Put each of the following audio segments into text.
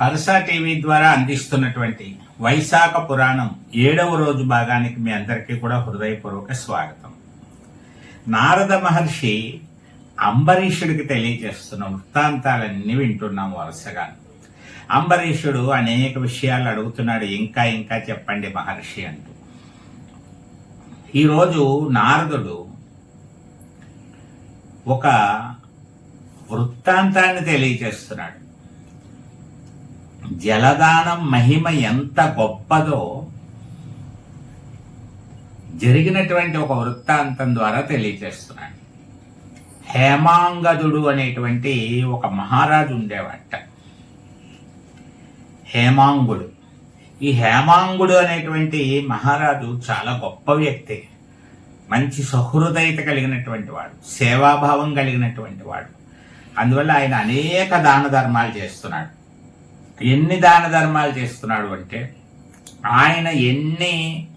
Parasa TV ద్వారా అందిస్తున్నటువంటి వైశాఖ పురాణం ఏడవ రోజు భాగానికి మీ అందరికీ కూడా హృదయపూర్వక స్వాగతం. నారద మహర్షి అంబరీషుడికి తెలియజేస్తున్న వృత్తాంతాలన్నీ వింటున్నాం వరుసగా. అంబరీషుడు అనేక విషయాలు అడుగుతున్నాడు ఇంకా ఇంకా చెప్పండి మహర్షి అంటూ. ఈరోజు నారదుడు ఒక వృత్తాంతాన్ని తెలియజేస్తున్నాడు. జలదానం మహిమ ఎంత గొప్పదో జరిగినటువంటి ఒక వృత్తాంతం ద్వారా తెలియజేస్తున్నాడు. హేమాంగదుడు అనేటువంటి ఒక మహారాజు ఉండేవాట. హేమాంగుడు. ఈ హేమాంగుడు అనేటువంటి మహారాజు చాలా గొప్ప వ్యక్తి. మంచి సహృదయత కలిగినటువంటి వాడు సేవాభావం కలిగినటువంటి వాడు. అందువల్ల ఆయన అనేక దాన ధర్మాలు చేస్తున్నాడు. ఎన్ని దాన ధర్మాలు చేస్తున్నాడు అంటే ఆయన ఎన్ని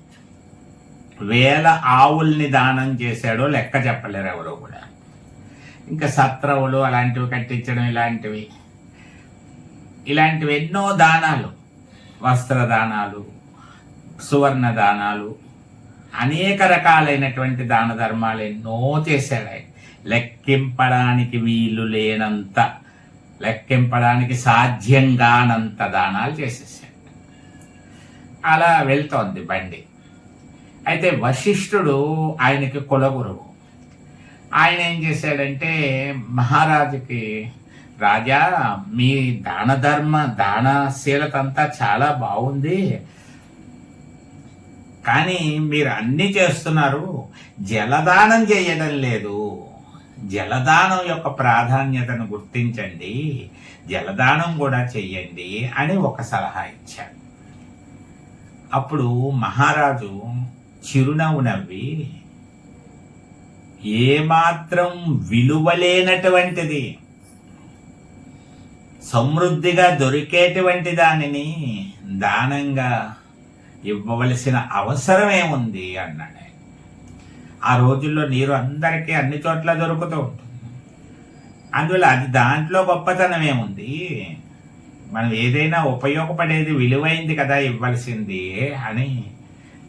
వేల ఆవుల్ని దానం చేశాడో లెక్క చెప్పలేరు ఎవరో కూడా. ఇంకా సత్రవులు అలాంటివి కట్టించడం ఇలాంటివి. ఇలాంటివి ఎన్నో దానాలు. వస్త్ర దానాలు సువర్ణ దానాలు అనేక రకాలైనటువంటి దాన ధర్మాలు ఎన్నో చేశాడు ఆయన లెక్కింపడానికి వీలు లేనంత లెక్కింపడానికి సాధ్యం కానంత దానాలు చేసేసాడు. అలా వెళ్తోంది బండి. అయితే వశిష్ఠుడు ఆయనకి కులగురువు. ఆయన ఏం చేశాడంటే మహారాజుకి రాజా మీ దాన ధర్మ దానశీలత అంతా చాలా బాగుంది. కానీ మీరు అన్ని చేస్తున్నారు. జలదానం చేయడం లేదు. జలదానం యొక్క ప్రాధాన్యతను గుర్తించండి. జలదానం కూడా చెయ్యండి అని ఒక సలహా ఇచ్చాడు అప్పుడు మహారాజు చిరునవ్వు నవ్వి ఏమాత్రం విలువలేనటువంటిది. సమృద్ధిగా దొరికేటువంటి దానిని దానంగా ఇవ్వవలసిన అవసరం ఏముంది అన్నాడు ఆయన. ఆ రోజుల్లో నీరు అందరికీ అన్ని చోట్ల దొరుకుతూ ఉంటుంది. అందువల్ల అది దాంట్లో గొప్పతనం ఏముంది మనం ఏదైనా ఉపయోగపడేది విలువైంది కదా ఇవ్వాల్సింది అని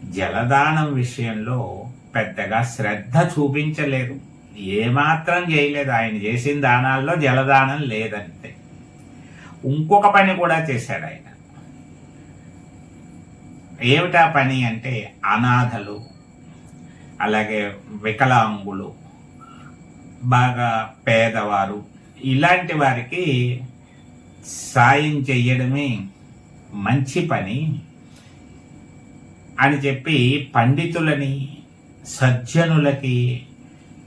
జలదానం విషయంలో పెద్దగా శ్రద్ధ చూపించలేదు. ఏమాత్రం చేయలేదు. ఆయన చేసిన దానాల్లో జలదానం లేదంతే. ఇంకొక పని కూడా చేశాడు ఆయన. ఏమిటా పని అంటే అనాథలు అలాగే వికలాంగులు బాగా పేదవారు ఇలాంటి వారికి సాయం చెయ్యడమే మంచి పని అని చెప్పి పండితులని సజ్జనులకి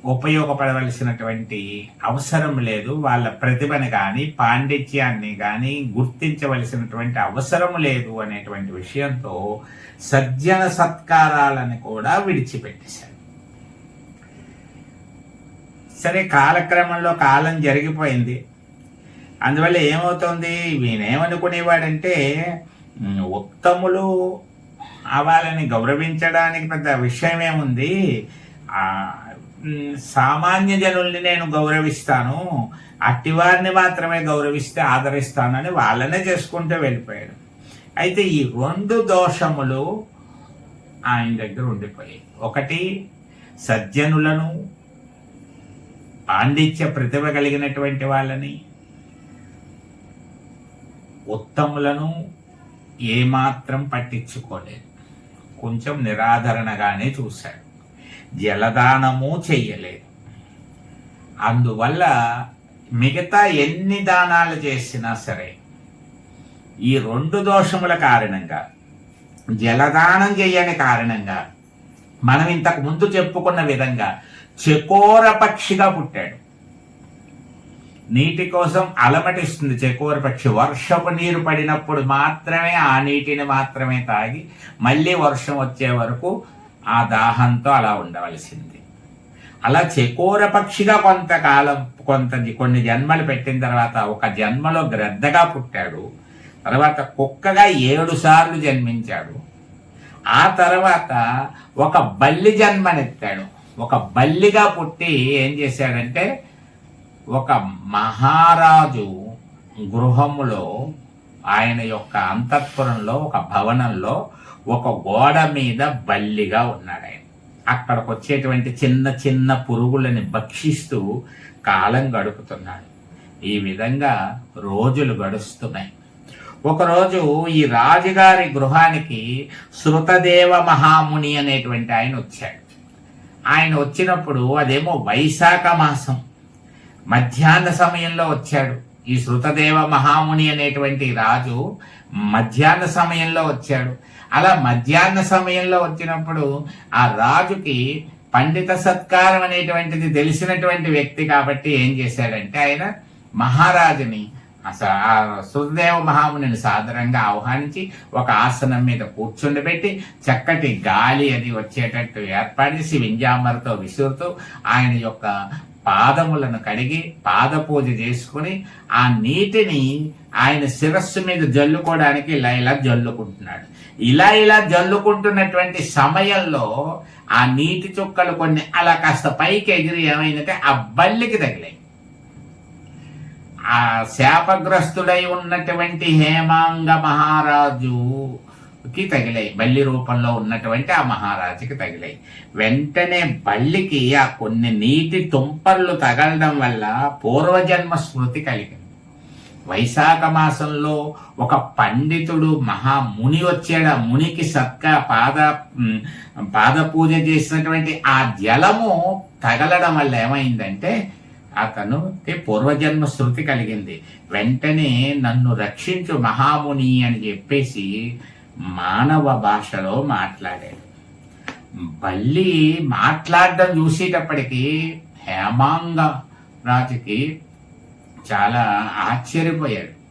ఉపయోగపడవలసినటువంటి అవసరం లేదు. వాళ్ళ ప్రతిభని కానీ పాండిత్యాన్ని కానీ గుర్తించవలసినటువంటి అవసరం లేదు అనేటువంటి విషయంతో సజ్జన సత్కారాలను కూడా విడిచిపెట్టేశారు. సరే కాలక్రమంలో కాలం జరిగిపోయింది. అందువల్ల ఏమవుతుంది? ఈయనేమనుకునేవాడంటే ఉత్తములు అవ్వాలని గౌరవించడానికి పెద్ద విషయం ఏముంది ఆ, సామాన్య జనుల్ని నేను గౌరవిస్తాను అట్టివారిని మాత్రమే గౌరవిస్తే ఆదరిస్తానని వాళ్ళనే చేసుకుంటూ వెళ్ళిపోయాడు. అయితే ఈ రెండు దోషములు ఆయన దగ్గర ఉండిపోయాయి. ఒకటి సజ్జనులను పాండిత్య ప్రతిభ కలిగినటువంటి వాళ్ళని ఉత్తములను ఏమాత్రం పట్టించుకోలేదు. కొంచెం నిరాదరణగానే చూశాడు. జలదానము చెయ్యలేదు. అందువల్ల మిగతా ఎన్ని దానాలు చేసినా సరే ఈ రెండు దోషముల కారణంగా జలదానం చేయని కారణంగా మనం ఇంతకు ముందు చెప్పుకున్న విధంగా చకోర పక్షిగా పుట్టాడు. నీటి కోసం అలమటిస్తుంది చకోర పక్షి. వర్షపు నీరు పడినప్పుడు మాత్రమే ఆ నీటిని మాత్రమే తాగి మళ్ళీ వర్షం వచ్చే వరకు ఆ దాహంతో అలా ఉండవలసింది. అలా చకోర పక్షిగా కొంతకాలం కొంత కొన్ని జన్మలు పెట్టిన తర్వాత ఒక జన్మలో గ్రద్దగా పుట్టాడు. తర్వాత కుక్కగా ఏడు సార్లు జన్మించాడు. ఆ తర్వాత ఒక బల్లి జన్మనెత్తాడు. ఒక బల్లిగా పుట్టి ఏం చేశాడంటే ఒక మహారాజు గృహములో ఆయన యొక్క అంతఃపురంలో ఒక భవనంలో ఒక గోడ మీద బల్లిగా ఉన్నాడు ఆయన. అక్కడికి వచ్చేటువంటి చిన్న చిన్న పురుగులని భక్షిస్తూ కాలం గడుపుతున్నాడు. ఈ విధంగా రోజులు గడుస్తున్నాయి. ఒకరోజు ఈ రాజుగారి గృహానికి శృతదేవ మహాముని అనేటువంటి ఆయన వచ్చాడు. ఆయన వచ్చినప్పుడు అదేమో వైశాఖ మాసం. మధ్యాహ్న సమయంలో వచ్చాడు. ఈ శృతదేవ మహాముని అనేటువంటి రాజు మధ్యాహ్న సమయంలో వచ్చాడు. అలా మధ్యాహ్న సమయంలో వచ్చినప్పుడు ఆ రాజుకి పండిత సత్కారం అనేటువంటిది తెలిసినటువంటి వ్యక్తి కాబట్టి ఏం చేశాడంటే ఆయన మహారాజుని అసలు ఆ సుఖదేవ మహామునిని సాదరంగా ఆహ్వానించి ఒక ఆసనం మీద కూర్చుండబెట్టి చక్కటి గాలి అది వచ్చేటట్టు ఏర్పాటు చేసి వింజామరతో విసురుతూ ఆయన యొక్క పాదములను కడిగి పాద పూజ చేసుకుని ఆ నీటిని ఆయన శిరస్సు మీద జల్లుకోవడానికి ఇలా ఇలా జల్లుకుంటున్నాడు. ఇలా ఇలా జల్లుకుంటున్నటువంటి సమయంలో ఆ నీటి చుక్కలు కొన్ని అలా కాస్త పైకి ఎగిరి ఏమైందంటే ఆ బల్లికి తగిలాయి. ఆ శాపగ్రస్తుడై ఉన్నటువంటి హేమాంగ మహారాజుకి తగిలాయి. బల్లి రూపంలో ఉన్నటువంటి ఆ మహారాజుకి తగిలాయి. వెంటనే బల్లికి ఆ కొన్ని నీటి తుంపర్లు తగలడం వల్ల పూర్వజన్మ స్మృతి కలిగింది. వైశాఖ మాసంలో ఒక పండితుడు మహాముని వచ్చాడు. ఆ మునికి సత్క పాద పాద పూజ చేసినటువంటి ఆ జలము తగలడం వల్ల ఏమైందంటే అతను పూర్వజన్మ శృతి కలిగింది. వెంటనే నన్ను రక్షించు మహాముని అని చెప్పేసి మానవ భాషలో మాట్లాడాడు. బల్లి మాట్లాడడం చూసేటప్పటికీ హేమాంగ రాజుకి చాలా ఆశ్చర్యపోయాడు.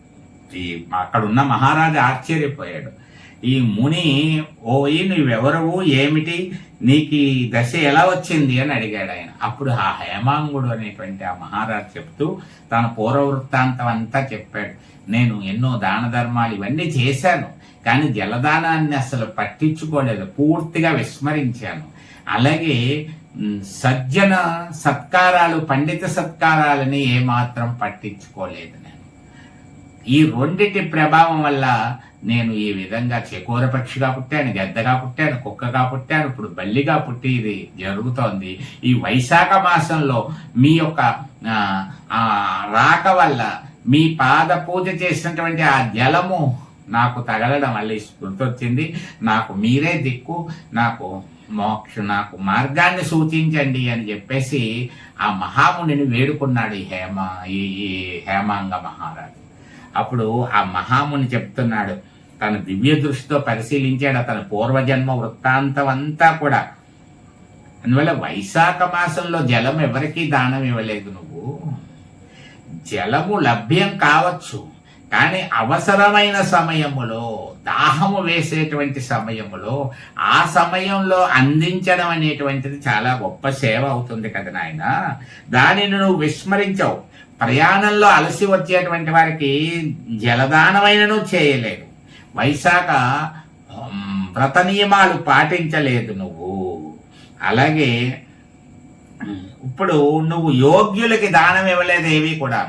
ఈ అక్కడున్న మహారాజు ఆశ్చర్యపోయాడు. ఈ ముని ఓ నువ్వెవరవు? ఏమిటి? నీకు ఈ దశ ఎలా వచ్చింది? అని అడిగాడు ఆయన. అప్పుడు ఆ హేమాంగుడు అనేటువంటి ఆ మహారాజు చెప్తూ తన పూర్వ వృత్తాంతం అంతా చెప్పాడు. నేను ఎన్నో దాన ధర్మాలు ఇవన్నీ చేశాను కానీ జలదానాన్ని అసలు పట్టించుకోలేదు. పూర్తిగా విస్మరించాను. అలాగే సజ్జన సత్కారాలు పండిత సత్కారాలని ఏమాత్రం పట్టించుకోలేదు నేను. ఈ రెండిటి ప్రభావం వల్ల నేను ఈ విధంగా చెకోర పక్షిగా పుట్టాను గద్దగా పుట్టాను కుక్కగా పుట్టాను ఇప్పుడు బల్లిగా పుట్టి ఇది జరుగుతోంది. ఈ వైశాఖ మాసంలో మీ యొక్క రాక వల్ల మీ పాద పూజ చేసినటువంటి ఆ జలము నాకు తగలడం వల్ల గుర్తొచ్చింది వచ్చింది. నాకు మీరే దిక్కు నాకు మోక్ష నాకు మార్గాన్ని సూచించండి అని చెప్పేసి ఆ మహామునిని వేడుకున్నాడు ఈ హేమ ఈ ఈ హేమాంగ మహారాజు. అప్పుడు ఆ మహాముని చెప్తున్నాడు తన దివ్య దృష్టితో పరిశీలించాడు అతని పూర్వజన్మ వృత్తాంతం అంతా కూడా. అందువల్ల వైశాఖ మాసంలో జలం ఎవరికీ దానం ఇవ్వలేదు నువ్వు. జలము లభ్యం కావచ్చు కానీ అవసరమైన సమయములో దాహము వేసేటువంటి సమయములో ఆ సమయంలో అందించడం అనేటువంటిది చాలా గొప్ప సేవ అవుతుంది కదా నాయన. దానిని నువ్వు విస్మరించావు. ప్రయాణంలో అలసి వచ్చేటువంటి వారికి జలదానమైనను చేయలేదు. వైశాఖ వ్రత నియమాలు పాటించలేదు నువ్వు. అలాగే ఇప్పుడు నువ్వు యోగ్యులకి దానం ఇవ్వలేదు ఏవి కూడా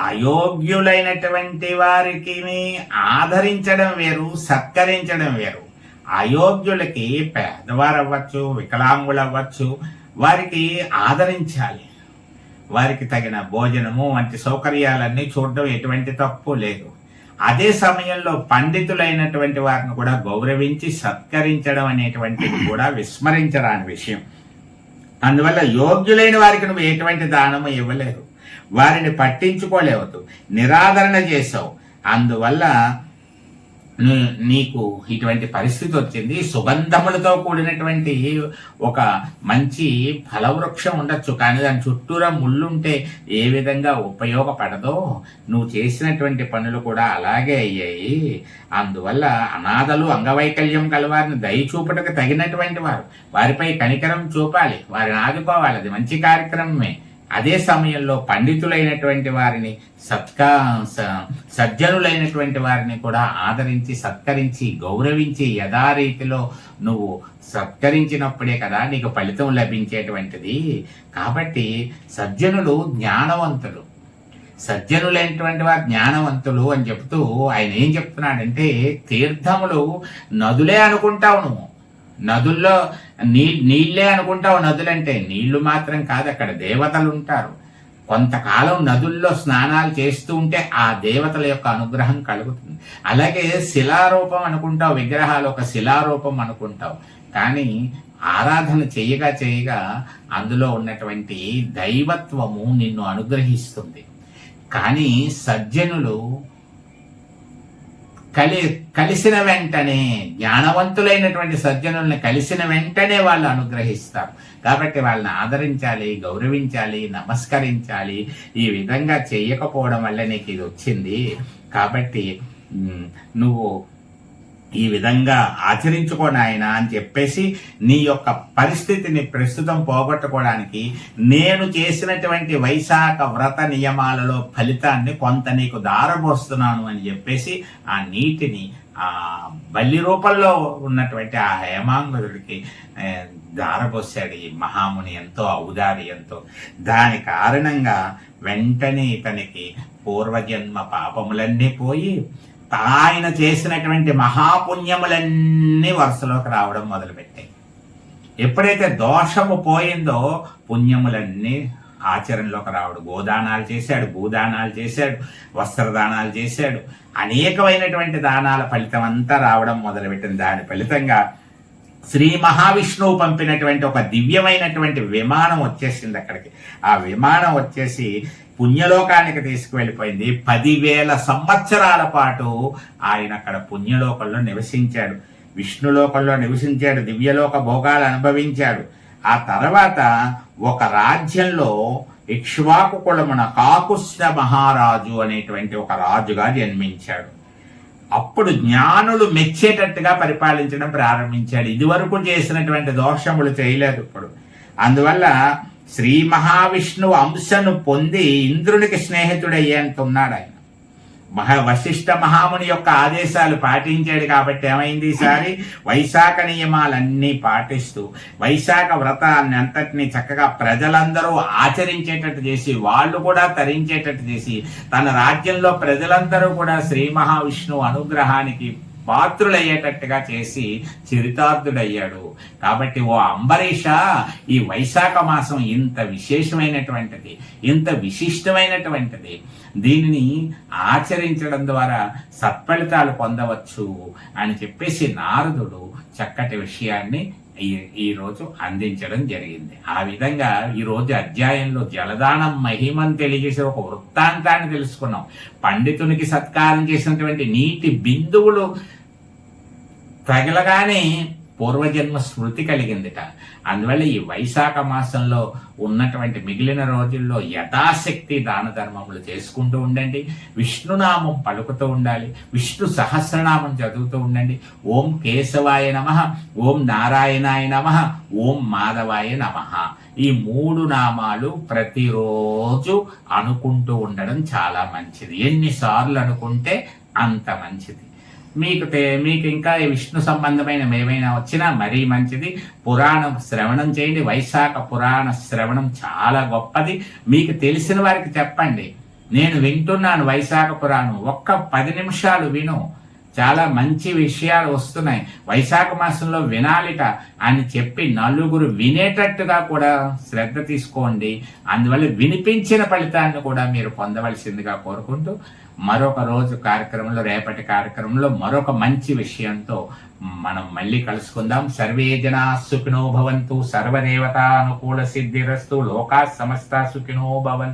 అయోగ్యులైనటువంటి వారికి ఆదరించడం వేరు సత్కరించడం వేరు. అయోగ్యులకి పేదవారు అవ్వచ్చు వికలాంగులు అవ్వచ్చు వారికి ఆదరించాలి. వారికి తగిన భోజనము వంటి సౌకర్యాలన్నీ చూడడం ఎటువంటి తప్పు లేదు. అదే సమయంలో పండితులైనటువంటి వారిని కూడా గౌరవించి సత్కరించడం అనేటువంటిది కూడా విస్మరించరాని విషయం. అందువల్ల యోగ్యులైన వారికి నువ్వు ఎటువంటి దానము ఇవ్వలేదు. వారిని పట్టించుకోలేవద్దు. నిరాదరణ చేసావు అందువల్ల నీకు ఇటువంటి పరిస్థితి వచ్చింది. సుగంధములతో కూడినటువంటి ఒక మంచి ఫలవృక్షం ఉండొచ్చు. కానీ దాని చుట్టూరా ముళ్ళుంటే ఏ విధంగా ఉపయోగపడదో నువ్వు చేసినటువంటి పనులు కూడా అలాగే అయ్యాయి. అందువల్ల అనాథలు అంగవైకల్యం కలవారిని దయచూపుటకు తగినటువంటి వారు. వారిపై కనికరం చూపాలి. వారిని ఆదుకోవాలి. అది మంచి కార్యక్రమమే. అదే సమయంలో పండితులైనటువంటి వారిని సత్కా స- సజ్జనులైనటువంటి వారిని కూడా ఆదరించి సత్కరించి గౌరవించి యథారీతిలో నువ్వు సత్కరించినప్పుడే కదా నీకు ఫలితం లభించేటువంటిది. కాబట్టి సజ్జనులు జ్ఞానవంతులు. సజ్జనులైనటువంటి వారు జ్ఞానవంతులు అని చెప్తూ ఆయన ఏం చెప్తున్నాడంటే తీర్థములు నదులే అనుకుంటావు నువ్వు. నదుల్లో నీ నీళ్ళే అనుకుంటావు నదులంటే. నీళ్ళు మాత్రం కాదు అక్కడ దేవతలు ఉంటారు. కొంతకాలం నదుల్లో స్నానాలు చేస్తూ ఉంటే ఆ దేవతల యొక్క అనుగ్రహం కలుగుతుంది. అలాగే శిలారూపం అనుకుంటావు విగ్రహాలు ఒక శిలారూపం అనుకుంటావు. కానీ ఆరాధన చేయగా చేయగా అందులో ఉన్నటువంటి దైవత్వము నిన్ను అనుగ్రహిస్తుంది. కానీ సజ్జనులు కలి కలిసిన వెంటనే జ్ఞానవంతులైనటువంటి సజ్జనుల్ని కలిసిన వెంటనే వాళ్ళు అనుగ్రహిస్తారు. కాబట్టి వాళ్ళని ఆదరించాలి గౌరవించాలి నమస్కరించాలి. ఈ విధంగా చేయకపోవడం వల్ల నీకు ఇది వచ్చింది. కాబట్టి నువ్వు ఈ విధంగా ఆచరించుకోండి ఆయన అని చెప్పేసి నీ యొక్క పరిస్థితిని ప్రస్తుతం పోగొట్టుకోవడానికి నేను చేసినటువంటి వైశాఖ వ్రత నియమాలలో ఫలితాన్ని కొంత నీకు దారబోస్తున్నాను అని చెప్పేసి ఆ నీటిని ఆ బల్లి రూపంలో ఉన్నటువంటి ఆ హేమాంగుడికి ఆ, దారబోసాడు ఈ మహాముని ఎంతో ఔదార్యంతో దాని కారణంగా వెంటనే ఇతనికి పూర్వజన్మ పాపములన్నీ పోయి ఆయన చేసినటువంటి మహాపుణ్యములన్నీ వరుసలోకి రావడం మొదలుపెట్టాయి. ఎప్పుడైతే దోషము పోయిందో పుణ్యములన్నీ ఆచరణలోకి రావడు. గోదానాలు చేశాడు భూదానాలు చేశాడు వస్త్రదానాలు చేశాడు అనేకమైనటువంటి దానాల ఫలితం అంతా రావడం మొదలుపెట్టింది. దాని ఫలితంగా శ్రీ మహావిష్ణువు పంపినటువంటి ఒక దివ్యమైనటువంటి విమానం వచ్చేసింది అక్కడికి. ఆ విమానం వచ్చేసి పుణ్యలోకానికి తీసుకువెళ్ళిపోయింది. పదివేల సంవత్సరాల పాటు ఆయన అక్కడ పుణ్యలోకంలో నివసించాడు. విష్ణులోకంలో నివసించాడు. దివ్యలోక భోగాలు అనుభవించాడు. ఆ తర్వాత ఒక రాజ్యంలో ఇక్ష్వాకు కులమున కాకుష్ణ మహారాజు అనేటువంటి ఒక రాజుగా జన్మించాడు. అప్పుడు జ్ఞానులు మెచ్చేటట్టుగా పరిపాలించడం ప్రారంభించాడు. ఇదివరకు చేసినటువంటి దోషములు చేయలేదు ఇప్పుడు. అందువల్ల శ్రీ మహావిష్ణువు అంశను పొంది ఇంద్రునికి స్నేహితుడయ్యే అంటున్నాడు ఆయన. మహా వశిష్ఠ మహాముని యొక్క ఆదేశాలు పాటించాడు కాబట్టి ఏమైంది ఈసారి వైశాఖ నియమాలన్నీ పాటిస్తూ వైశాఖ వ్రతాన్ని అంతటినీ చక్కగా ప్రజలందరూ ఆచరించేటట్టు చేసి వాళ్ళు కూడా తరించేటట్టు చేసి తన రాజ్యంలో ప్రజలందరూ కూడా శ్రీ మహావిష్ణువు అనుగ్రహానికి పాత్రులయ్యేటట్టుగా చేసి చరితార్థుడయ్యాడు. కాబట్టి ఓ అంబరీష ఈ వైశాఖ మాసం ఇంత విశేషమైనటువంటిది ఇంత విశిష్టమైనటువంటిది. దీనిని ఆచరించడం ద్వారా సత్ఫలితాలు పొందవచ్చు అని చెప్పేసి నారదుడు చక్కటి విషయాన్ని ఈ ఈ రోజు అందించడం జరిగింది. ఆ విధంగా ఈ రోజు అధ్యాయంలో జలదానం మహిమను తెలియజేసే ఒక వృత్తాంతాన్ని తెలుసుకున్నాం. పండితునికి సత్కారం చేసినటువంటి నీటి బిందువులు తగలగానే పూర్వజన్మ స్మృతి కలిగిందిట. అందువల్ల ఈ వైశాఖ మాసంలో ఉన్నటువంటి మిగిలిన రోజుల్లో యథాశక్తి దాన ధర్మములు చేసుకుంటూ ఉండండి. విష్ణునామం పలుకుతూ ఉండాలి. విష్ణు సహస్రనామం చదువుతూ ఉండండి. ఓం కేశవాయ నమ ఓం నారాయణాయ నమ ఓం మాధవాయ నమ. ఈ మూడు నామాలు ప్రతిరోజు అనుకుంటూ ఉండడం చాలా మంచిది. ఎన్నిసార్లు అనుకుంటే అంత మంచిది. మీకు మీకు ఇంకా విష్ణు సంబంధమైన ఏమైనా వచ్చినా మరీ మంచిది. పురాణం శ్రవణం చేయండి. వైశాఖ పురాణ శ్రవణం చాలా గొప్పది. మీకు తెలిసిన వారికి చెప్పండి. నేను వింటున్నాను వైశాఖ పురాణం. ఒక్క పది నిమిషాలు విను. చాలా మంచి విషయాలు వస్తున్నాయి. వైశాఖ మాసంలో వినాలిట అని చెప్పి నలుగురు వినేటట్టుగా కూడా శ్రద్ధ తీసుకోండి. అందువల్ల వినిపించిన ఫలితాన్ని కూడా మీరు పొందవలసిందిగా కోరుకుంటూ మరొక రోజు కార్యక్రమంలో రేపటి కార్యక్రమంలో మరొక మంచి విషయంతో మనం మళ్ళీ కలుసుకుందాం. సర్వే జనా సుఖినో భవంతు సర్వదేవతానుకూల సిద్ధిరస్తు లోకా సమస్త సుఖినో భవంతు.